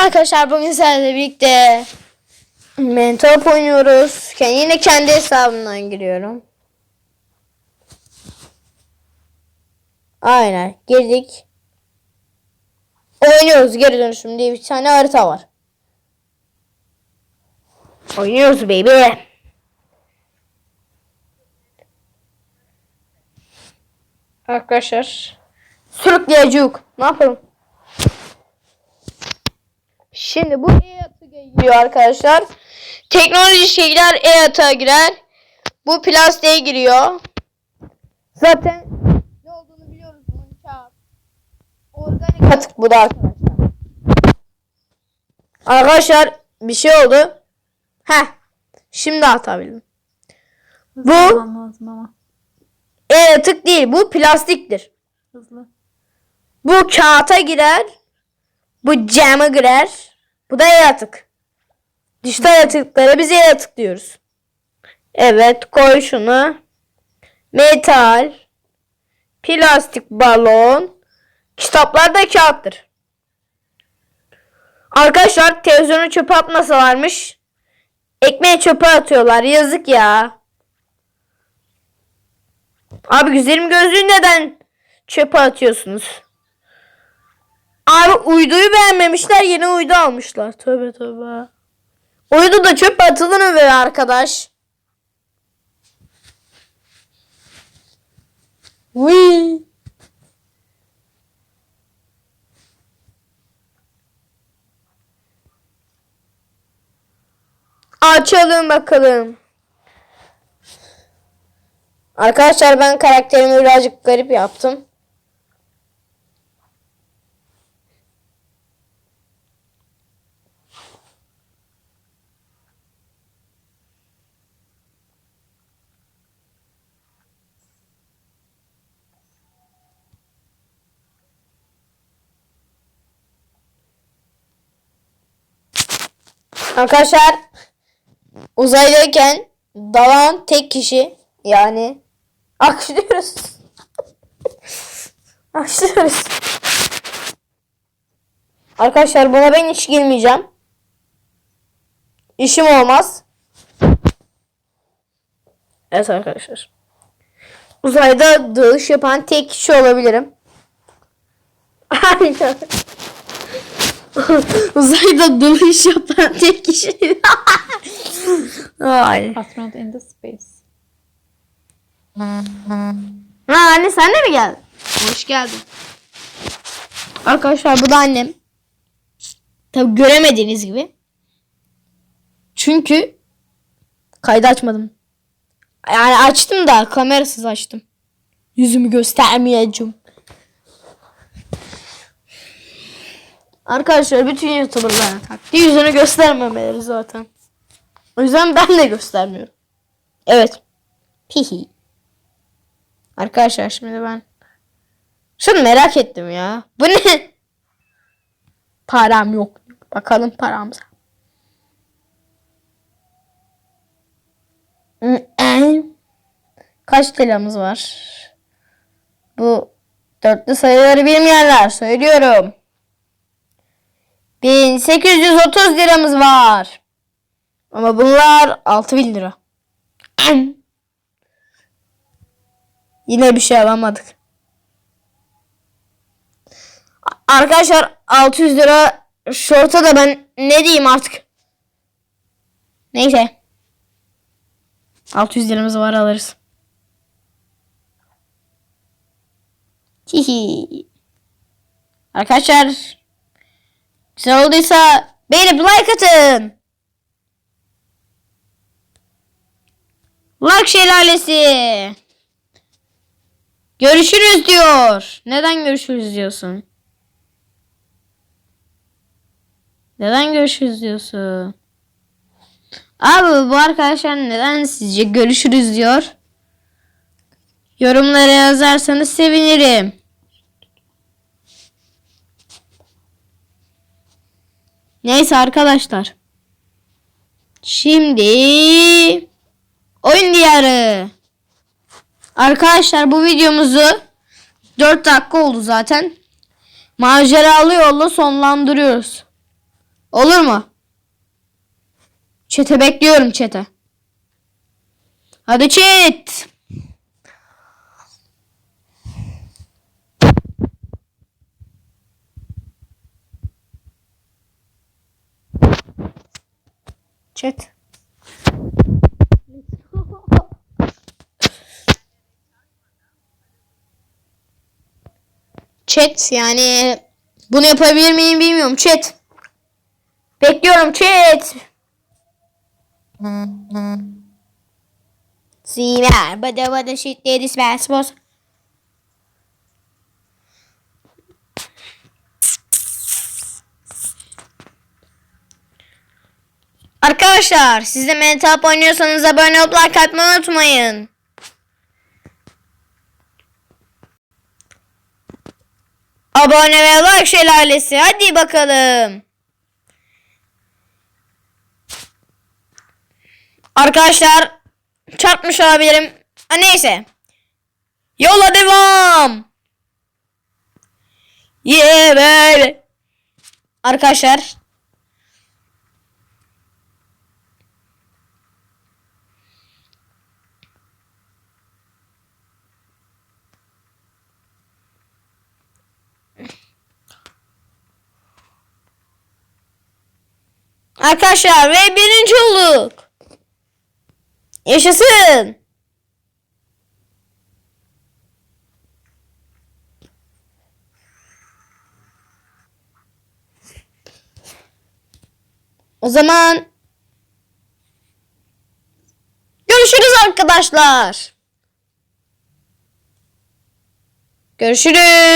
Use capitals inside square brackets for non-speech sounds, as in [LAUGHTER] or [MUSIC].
arkadaşlar bugün sizlerle birlikte Mentop oynuyoruz. Yine kendi hesabımdan giriyorum. Aynen girdik. Oynuyoruz geri dönüşüm diye bir tane harita var. Oynuyoruz baby. Arkadaşlar sürükleyecek. Ne yapalım? Şimdi bu e-atı giriyor arkadaşlar. Teknoloji şeyler e-ata girer. Bu plastiğe giriyor. Zaten ne olduğunu biliyoruz bunun kağıt. Organik atık bu da arkadaşlar. Arkadaşlar bir şey oldu. Heh. Şimdi atabildim. Bu Hızlı ama. e-atık değil. Bu plastiktir. Hızlı. Bu kağıta girer. Bu cama girer. Bu da e-atık. Dijital atıklara biz e-atık diyoruz. Evet koy şunu. Metal. Plastik balon. Kitaplar da kağıttır. Arkadaşlar televizyonu çöpe atmasalarmış. Ekmeği çöpe atıyorlar. Yazık ya. Abi güzelim gözlüğü neden çöpe atıyorsunuz? Abi uyduyu beğenmemişler yeni uydu almışlar. Tövbe tövbe. Uydu da çöpe atılır be arkadaş? Uy. Açalım bakalım. Arkadaşlar ben karakterimi birazcık garip yaptım. Arkadaşlar uzaydayken dalan tek kişi yani akşlıyoruz. [LAUGHS] akşlıyoruz. Arkadaşlar buna ben hiç girmeyeceğim. İşim olmaz. Evet arkadaşlar. Uzayda dalış yapan tek kişi olabilirim. [LAUGHS] Aynen. [LAUGHS] Uzayda dalış yapan tek kişi. Ay. Astronaut in the space. Ha anne sen de mi geldin? Hoş geldin. Arkadaşlar bu da annem. Tabi göremediğiniz gibi. Çünkü kaydı açmadım. Yani açtım da kamerasız açtım. Yüzümü göstermeyeceğim. Arkadaşlar bütün youtuberlara taktı. Yüzünü göstermemeleri zaten. O yüzden ben de göstermiyorum. Evet. Hihi. Arkadaşlar şimdi ben şunu merak ettim ya. Bu ne? Param yok. Bakalım paramıza. Kaç liramız var? Bu dörtlü sayıları bilmeyenler söylüyorum. 1830 liramız var. Ama bunlar 6000 lira. Yine bir şey alamadık. Arkadaşlar 600 lira şorta da ben ne diyeyim artık. Neyse. 600 liramız var alırız. Hihi. Arkadaşlar güzel olduysa beğenip like atın. Like şelalesi. Görüşürüz diyor. Neden görüşürüz diyorsun? Neden görüşürüz diyorsun? Abi bu arkadaşlar neden sizce görüşürüz diyor? Yorumlara yazarsanız sevinirim. Neyse arkadaşlar. Şimdi oyun diyarı. Arkadaşlar bu videomuzu 4 dakika oldu zaten. Maceralı yolla sonlandırıyoruz. Olur mu? Çete bekliyorum çete. Hadi chat. Chat. Chat yani bunu yapabilir miyim bilmiyorum chat. Bekliyorum chat. Ziver bada bada shit ladies basketball. Arkadaşlar siz de Mental oynuyorsanız abone olup like atmayı unutmayın. Abone ve like şelalesi. Hadi bakalım. Arkadaşlar çarpmış olabilirim. Ha, neyse. Yola devam. Yeah baby. Arkadaşlar. Arkadaşlar ve birinci olduk. Yaşasın. O zaman görüşürüz arkadaşlar. Görüşürüz.